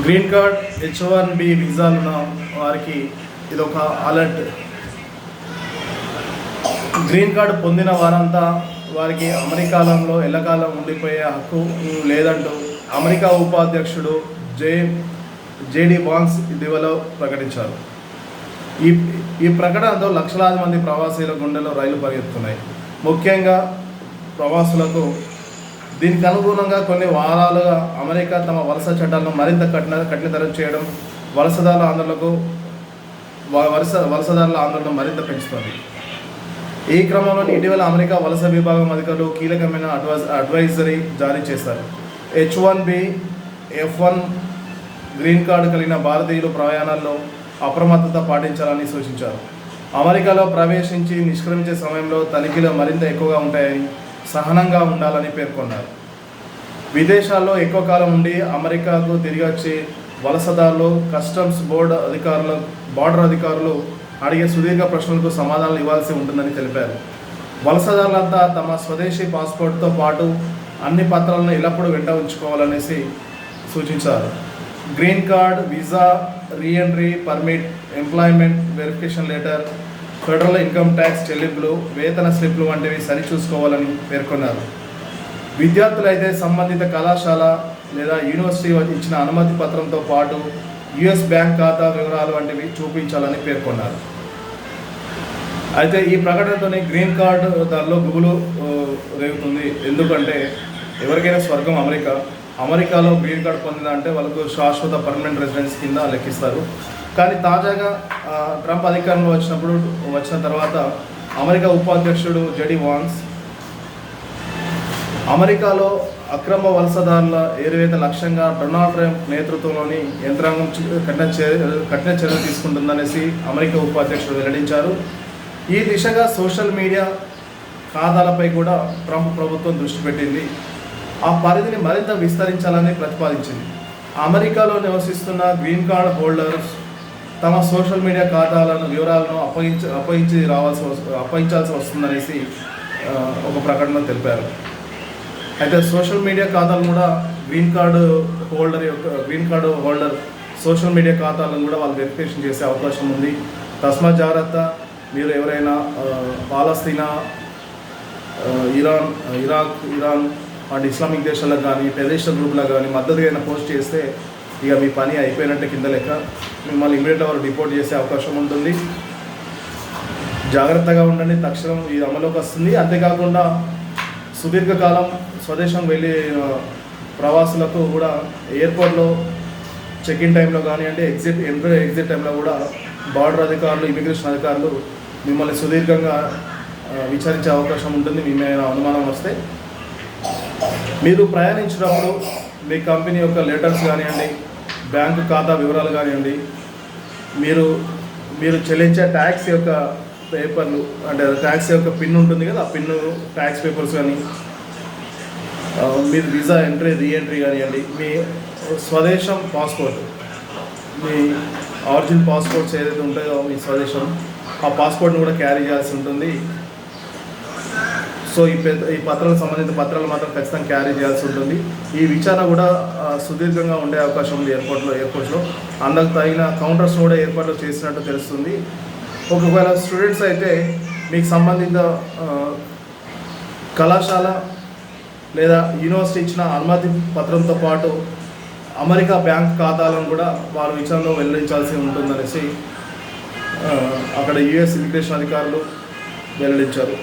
Green card H one B వీసాలు ఉన్న వారికి ఇది ఒక అలర్ట్ గ్రీన్ కార్డు పొందిన వారంతా వారికి అమెరికాలంలో ఎల్లకాలం ఉండిపోయే హక్కు లేదంటూ అమెరికా ఉపాధ్యక్షుడు జే జేడి బాన్స్ ఇటీవల ప్రకటించారు. ఈ ఈ ప్రకటనతో లక్షలాది మంది ప్రవాసీల గుండెలో రైలు పరిగెత్తున్నాయి ముఖ్యంగా ప్రవాసులకు దీనికి అనుగుణంగా కొన్ని వారాలుగా అమెరికా తమ వలస చట్టాలను మరింత కఠిన కఠినతరం చేయడం వలసదారుల ఆందోళనకు వలస వలసదారుల ఆందోళన మరింత పెంచుతుంది. ఈ క్రమంలో ఇటీవల అమెరికా వలస విభాగం అధికారులు కీలకమైన అడ్వైజ్ అడ్వైజరీ జారీ చేశారు. H one B F one green card కలిగిన భారతీయులు ప్రయాణాల్లో అప్రమత్తత పాటించాలని సూచించారు. అమెరికాలో ప్రవేశించి నిష్క్రమించే సమయంలో తనిఖీలు మరింత ఎక్కువగా ఉంటాయని సహనంగా ఉండాలని పేర్కొన్నారు. విదేశాల్లో ఎక్కువ కాలం ఉండి అమెరికాకు తిరిగి వచ్చి వలసదారులు కస్టమ్స్ బోర్డు అధికారులు బార్డర్ అధికారులు అడిగే సుదీర్ఘ ప్రశ్నలకు సమాధానాలు ఇవ్వాల్సి ఉంటుందని తెలిపారు. వలసదారులంతా తమ స్వదేశీ పాస్పోర్ట్తో పాటు అన్ని పత్రాలను ఎల్లప్పుడూ వెంట ఉంచుకోవాలనేసి సూచించారు. Green card visa reentry permit employment verification letter federal income tax చెల్లింపులు వేతన స్లిప్లు వంటివి సరిచూసుకోవాలని పేర్కొన్నారు. విద్యార్థులైతే సంబంధిత కళాశాల లేదా యూనివర్సిటీ ఇచ్చిన అనుమతి పత్రంతో పాటు యుఎస్ బ్యాంక్ ఖాతా వివరాలు వంటివి చూపించాలని పేర్కొన్నారు. అయితే ఈ ప్రకటనతోనే గ్రీన్ కార్డు దానిలో గుబులు రేగుతుంది. ఎందుకంటే ఎవరికైనా స్వర్గం అమెరికా. అమెరికాలో గ్రీన్ కార్డు పొందిందంటే వాళ్ళకు శాశ్వత పర్మనెంట్ రెసిడెన్స్ కింద లెక్కిస్తారు. కానీ తాజాగా ట్రంప్ అధికారంలో వచ్చినప్పుడు వచ్చిన తర్వాత అమెరికా ఉపాధ్యక్షుడు జెడి వాన్స్ అమెరికాలో అక్రమ వలసదారుల ఏరువేత లక్ష్యంగా డొనాల్డ్ ట్రంప్ నేతృత్వంలోని యంత్రాంగం కఠిన చర్య- కఠిన చర్యలు తీసుకుంటుందనేసి అమెరికా ఉపాధ్యక్షుడు వెల్లడించారు. ఈ దిశగా సోషల్ మీడియా ఖాతాలపై కూడా ట్రంప్ ప్రభుత్వం దృష్టి పెట్టింది. ఆ పరిధిని మరింత విస్తరించాలని ప్రతిపాదించింది. అమెరికాలో నివసిస్తున్న గ్రీన్ కార్డ్ హోల్డర్స్ తమ సోషల్ మీడియా ఖాతాలను వివరాలను అప్పగించ అప్పగించి రావాల్సి అప్పగించాల్సి వస్తుందనేసి ఒక ప్రకటన తెలిపారు. అయితే సోషల్ మీడియా ఖాతాలు కూడా గ్రీన్ కార్డు హోల్డర్ యొక్క green card holder social media ఖాతాలను కూడా వాళ్ళు వెరిఫికేషన్ చేసే అవకాశం ఉంది. తస్మా జాగ్రత్త మీరు ఎవరైనా పాలస్తీనా Iran Iraq Iran and Islamic దేశాలకు కానీ టెర్రరిస్టల్ గ్రూప్లకు కానీ మద్దతుగా అయినా పోస్ట్ చేస్తే ఇక మీ పని అయిపోయినట్టే కింద లెక్క మిమ్మల్ని ఇమీడియట్ వారు డిపోర్ట్ చేసే అవకాశం ఉంటుంది. జాగ్రత్తగా ఉండండి. తక్షణం ఇది అమలులోకి వస్తుంది. అంతేకాకుండా సుదీర్ఘకాలం స్వదేశం వెళ్ళి ప్రవాసులకు కూడా ఎయిర్పోర్ట్లో చెక్ ఇన్ టైంలో కానివ్వండి ఎగ్జిట్ ఎంట్రీ ఎగ్జిట్ టైంలో కూడా బార్డర్ అధికారులు ఇమిగ్రేషన్ అధికారులు మిమ్మల్ని సుదీర్ఘంగా విచారించే అవకాశం ఉంటుంది. మీ అనుమానం వస్తే మీరు ప్రయాణించినప్పుడు మీ కంపెనీ యొక్క లెటర్స్ కానివ్వండి బ్యాంకు ఖాతా వివరాలు కానివ్వండి మీరు మీరు చెల్లించే ట్యాక్స్ యొక్క పేపర్లు అంటే ట్యాక్స్ యొక్క పిన్ ఉంటుంది కదా ఆ పిన్ ట్యాక్స్ పేపర్స్ కానీ మీరు వీసా ఎంట్రీ రీఎంట్రీ కానివ్వండి మీ స్వదేశం పాస్పోర్ట్ మీ ఆరిజిన్ పాస్పోర్ట్స్ ఏదైతే ఉంటాయో మీ స్వదేశం ఆ పాస్పోర్ట్ని కూడా క్యారీ చేయాల్సి ఉంటుంది. సో ఈ పెద్ద ఈ పత్రాలకు సంబంధించిన పత్రాలు మాత్రం ఖచ్చితంగా క్యారీ చేయాల్సి ఉంటుంది. ఈ విచారణ కూడా సుదీర్ఘంగా ఉండే అవకాశం ఉంది ఎయిర్పోర్ట్లో ఎయిర్పోర్ట్లో అందరికి తగిన కౌంటర్స్ కూడా ఏర్పాట్లు చేసినట్టు తెలుస్తుంది. ఒకవేళ స్టూడెంట్స్ అయితే మీకు సంబంధిత కళాశాల లేదా యూనివర్సిటీ ఇచ్చిన అనుమతి పత్రంతో పాటు అమెరికా బ్యాంక్ ఖాతాలను కూడా వారు విచారణలో వెల్లడించాల్సి ఉంటుందనేసి అక్కడ యుఎస్ ఇమిగ్రేషన్ అధికారులు వెల్లడించారు.